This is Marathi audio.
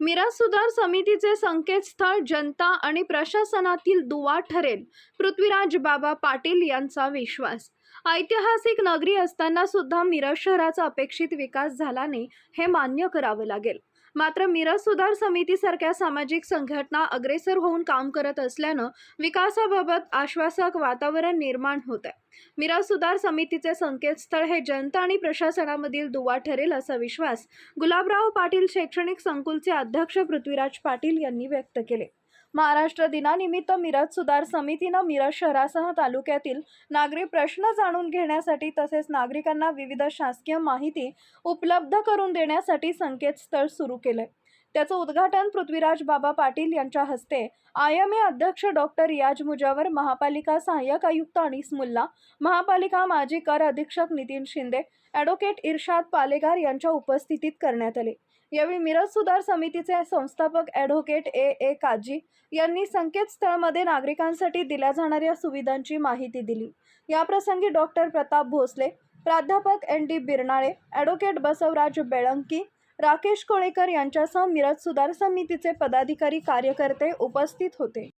मिरज सुधार समितीचे संकेतस्थळ जनता आणि प्रशासनातील दुवा ठरेल. पृथ्वीराज बाबा पाटील यांचा विश्वास. ऐतिहासिक नगरी असताना सुद्धा मिरज शहराचा अपेक्षित विकास झाला नाही हे मान्य करावं लागेल. मात्र मिरज सुधार समितीसारख्या सामाजिक संघटना अग्रेसर होऊन काम करत असल्यानं विकासाबाबत आश्वासक वातावरण निर्माण होत आहे मिरज सुधार समितीचे संकेतस्थळ हे जनता आणि प्रशासनामधील दुवा ठरेल असा विश्वास गुलाबराव पाटील शैक्षणिक संकुलचे अध्यक्ष पृथ्वीराज पाटील यांनी व्यक्त केले. महाराष्ट्र दिनानिमित्त मिरज सुधार समितीनं मिरज शहरासह तालुक्यातील नागरी प्रश्न जाणून घेण्यासाठी तसेच नागरिकांना विविध शासकीय माहिती उपलब्ध करून देण्यासाठी संकेतस्थळ सुरू केले त्याचं उद्घाटन पृथ्वीराज बाबा पाटील यांच्या हस्ते. आय एम ए अध्यक्ष डॉक्टर रियाज मुजावर महापालिका सहाय्यक आयुक्त अनिस मुल्ला महापालिका माजी कर अधीक्षक नितीन शिंदे ॲडव्होकेट इर्शाद पालेगार यांच्या उपस्थितीत करण्यात आले. यावेळी मिरज सुधार समितीचे संस्थापक ॲडव्होकेट ए. ए. काजी यांनी संकेतस्थळामध्ये नागरिकांसाठी दिल्या जाणाऱ्या सुविधांची माहिती दिली. याप्रसंगी डॉक्टर प्रताप भोसले प्राध्यापक N D Birnale advocate Basavraj Belanki Rakesh Kolekar यांच्यासह मिरज सुधार समितीचे पदाधिकारी कार्यकर्ते उपस्थित होते.